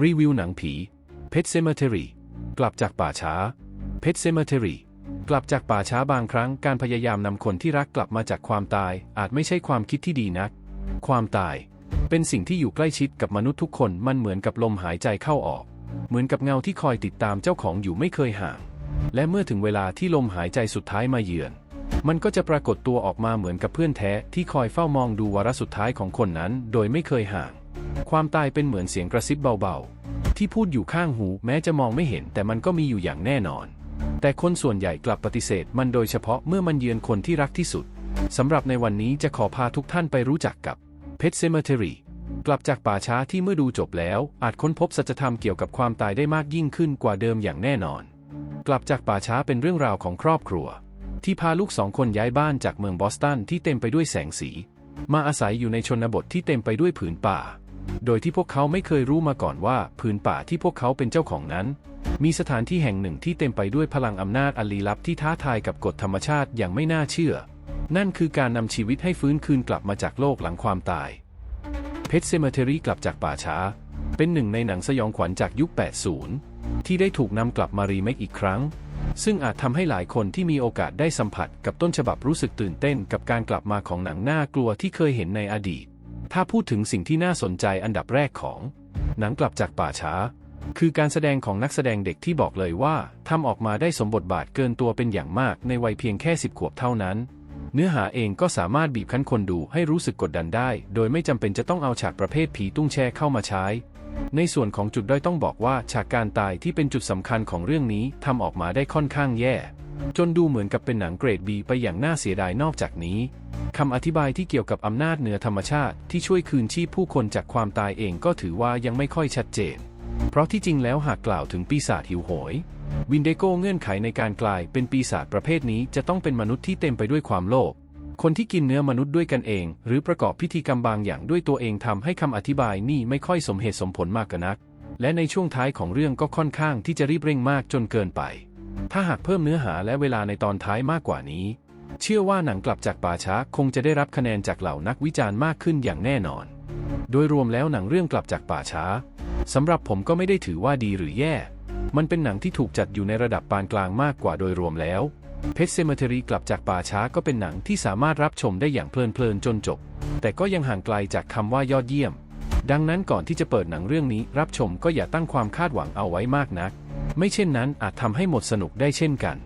รีวิวหนังผี Pet Cemetery กลับจากป่าช้า Pet Cemetery กลับจากป่าช้าบางครั้งการพยายามนำคนที่รักกลับมาจากความตาย อาจไม่ใช่ความคิดที่ดีนัก ความตาย เป็นสิ่งที่อยู่ใกล้ชิดกับมนุษย์ทุกคนมันเหมือนกับลมหายใจเข้าออก เหมือนกับเงาที่คอยติดตามเจ้าของอยู่ไม่เคยห่าง และเมื่อถึงเวลาที่ลมหายใจสุดท้ายมาเยือน มันก็จะปรากฏตัวออกมาเหมือนกับเพื่อนแท้ที่คอยเฝ้ามองดูวาระสุดท้ายของคนนั้น โดยไม่เคยห่าง ความตายเป็นเหมือนเสียงกระซิบเบาๆ ที่พูดอยู่ข้างหูแม้จะมองไม่เห็นแต่มันก็มีอยู่อย่างแน่นอน แต่คนส่วนใหญ่กลับปฏิเสธมันโดยเฉพาะเมื่อมันเยือนคนที่รักที่สุดสำหรับในวันนี้จะขอพาทุกท่านไปรู้จักกับ Pet Cemetery กลับจากป่าช้าที่เมื่อดูจบแล้ว อาจค้นพบสัจธรรมเกี่ยวกับความตายได้มากยิ่งขึ้นกว่าเดิมอย่างแน่นอน กลับจากป่าช้าเป็นเรื่องราวของครอบครัว ที่พาลูกสองคนย้ายบ้านจากเมืองบอสตันที่เต็มไปด้วยแสงสี มาอาศัยอยู่ในชนบทที่เต็มไปด้วยผืนป่า โดยที่พวกเขาไม่เคยรู้มาก่อนว่าผืนป่าที่พวกเขาเป็นเจ้าของนั้น มีสถานที่แห่งหนึ่งที่เต็มไปด้วยพลังอำนาจอันลี้ลับที่ท้าทายกับกฎธรรมชาติอย่างไม่น่าเชื่อ นั่นคือการนำชีวิตให้ฟื้นคืนกลับมาจากโลกหลังความตายเพชรเซมเทอรี่กลับจากป่าช้า เป็นหนึ่งในหนังสยองขวัญจากยุค 80 ที่ได้ถูกนำกลับมารีเมคอีกครั้ง ซึ่งอาจทำให้หลายคนที่มีโอกาสได้สัมผัสกับต้นฉบับรู้สึกตื่นเต้นกับการกลับมาของหนังน่ากลัวที่เคยเห็นในอดีต ถ้าพูดถึงสิ่งที่น่าสนใจอันดับแรกของ หนังกลับจากป่าช้า คือการแสดงของนักแสดงเด็กที่บอกเลยว่าทำออกมาได้สมบทบาทเกินตัวเป็นอย่างมากในวัยเพียงแค่สิบขวบเท่านั้น เนื้อหาเองก็สามารถบีบคั้นคนดูให้รู้สึกกดดันได้ โดยไม่จำเป็นจะต้องเอาฉากประเภทผีตุ้งแช่เข้ามาใช้ ในส่วนของจุดด้อยต้องบอกว่าฉากการตายที่เป็นจุดสำคัญของเรื่องนี้ทำออกมาได้ค่อนข้างแย่ จนดูเหมือนกับเป็นหนังเกรดบีไปอย่างน่าเสียดายนอกจากนี้คำอธิบายที่เกี่ยวกับอำนาจเหนือธรรมชาติที่ช่วยคืนชีพผู้คนจากความตายเองก็ถือว่ายังไม่ค่อยชัดเจน เพราะที่จริงแล้วหากกล่าวถึงปีศาจหิวโหย วินเดโกเงื่อนไขในการกลายเป็นปีศาจประเภทนี้จะต้องเป็นมนุษย์ที่เต็มไปด้วยความโลภคนที่กินเนื้อมนุษย์ด้วยกันเอง หรือประกอบพิธีกรรมบางอย่างด้วยตัวเองทำให้คำอธิบายนี่ไม่ค่อยสมเหตุสมผลมากกนัก และในช่วงท้ายของเรื่องก็ค่อนข้างที่จะรีบเร่งมากจนเกินไป ถ้าหากเพิ่มเนื้อหาและเวลาในตอนท้ายมากกว่านี้ เชื่อว่าหนังกลับจากป่าช้าคงจะได้รับคะแนนจากเหล่านักวิจารณ์มากขึ้นอย่างแน่นอน โดยรวมแล้วหนังเรื่องกลับจากป่าช้าสำหรับผมก็ไม่ได้ถือว่าดีหรือแย่ มันเป็นหนังที่ถูกจัดอยู่ในระดับปานกลางมากกว่าโดยรวมแล้วเพชรเซมเทอรีกลับจากป่าช้าก็เป็นหนังที่สามารถรับชมได้อย่างเพลินๆจนจบ แต่ก็ยังห่างไกลจากคำว่ายอดเยี่ยม ดังนั้นก่อนที่จะเปิดหนังเรื่องนี้รับชมก็อย่าตั้งความคาดหวังเอาไว้มากนัก ไม่เช่นนั้นอาจทำให้หมดสนุกได้เช่นกัน